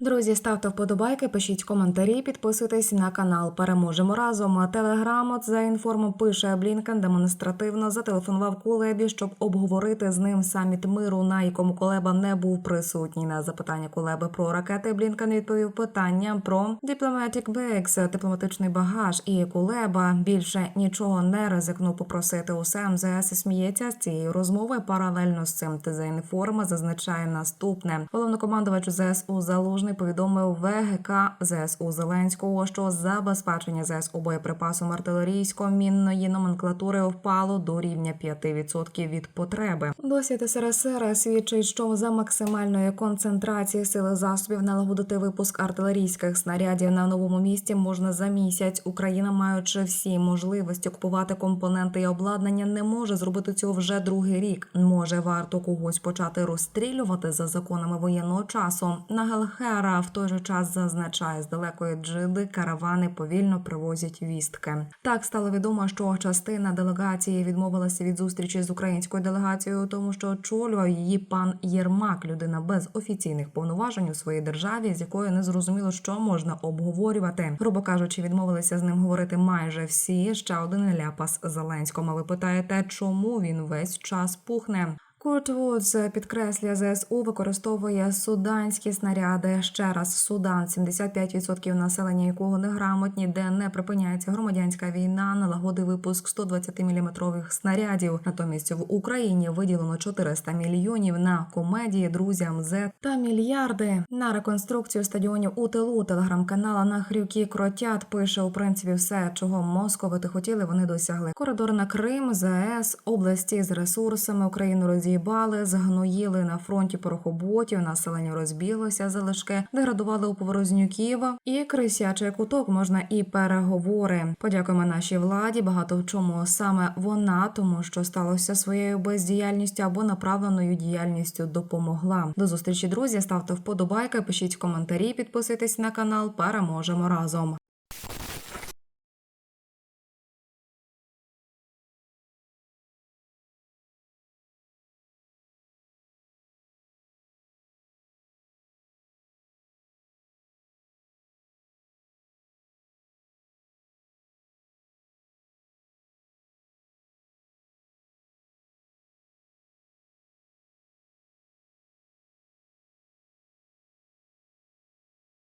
Друзі, ставте вподобайки, пишіть коментарі, підписуйтесь на канал. Переможемо разом. Телеграм от за інформом пише Блінкен демонстративно зателефонував Кулебі, щоб обговорити з ним саміт миру, на якому Кулеба не був присутній. На запитання Кулеби про ракети Блінкен відповів питання про Diplomatic Bags, дипломатичний багаж. І Кулеба більше нічого не ризикнув попросити. Усе МЗС сміється з цієї розмови. Паралельно з цим ТЗ-інформа зазначає наступне. Головнокомандувач ЗСУ Залужний повідомив ВГК ЗСУ Зеленського, що забезпечення ЗСУ боєприпасом артилерійсько-мінної номенклатури впало до рівня 5% від потреби. Досвід СРСР свідчить, що за максимальної концентрації сили засобів налагодити випуск артилерійських снарядів на новому місці можна за місяць. Україна, маючи всі можливості купувати компоненти і обладнання, не може зробити цього вже другий рік. Може, варто когось почати розстрілювати за законами воєнного часу. Нагел Хера в той же час зазначає з далекої джиди каравани повільно привозять вістки. Так стало відомо, що частина делегації відмовилася від зустрічі з українською делегацією, тому що очолював її пан Єрмак, людина без офіційних повноважень у своїй державі, з якою не зрозуміло, що можна обговорювати. Грубо кажучи, відмовилися з ним говорити майже всі. Ще один ляпас Зеленському. Ви питаєте, чому він весь час пухне? Курт Вудс підкреслює, ЗСУ використовує суданські снаряди. Ще раз Судан, 75% населення якого неграмотні, де не припиняється громадянська війна, налагодив випуск 120 мм снарядів. Натомість в Україні виділено 400 мільйонів на комедії друзям З та мільярди на реконструкцію стадіонів у тилу. Телеграм-канала на хрюки кротят пише у принципі все, чого московити хотіли. Вони досягли. Коридор на Крим, ЗАЕС, області з ресурсами Україну роз'їбали, згноїли на фронті порохоботів, населення розбіглося, залишки деградували у поворознюків і крисячий куток можна і переговори. Подякуємо нашій владі. Багато в чому саме вона, тому що сталося своєю бездіяльністю або направленою діяльністю допомогла. До зустрічі, друзі. Ставте вподобайки, пишіть коментарі, підписуйтесь на канал. Переможемо разом.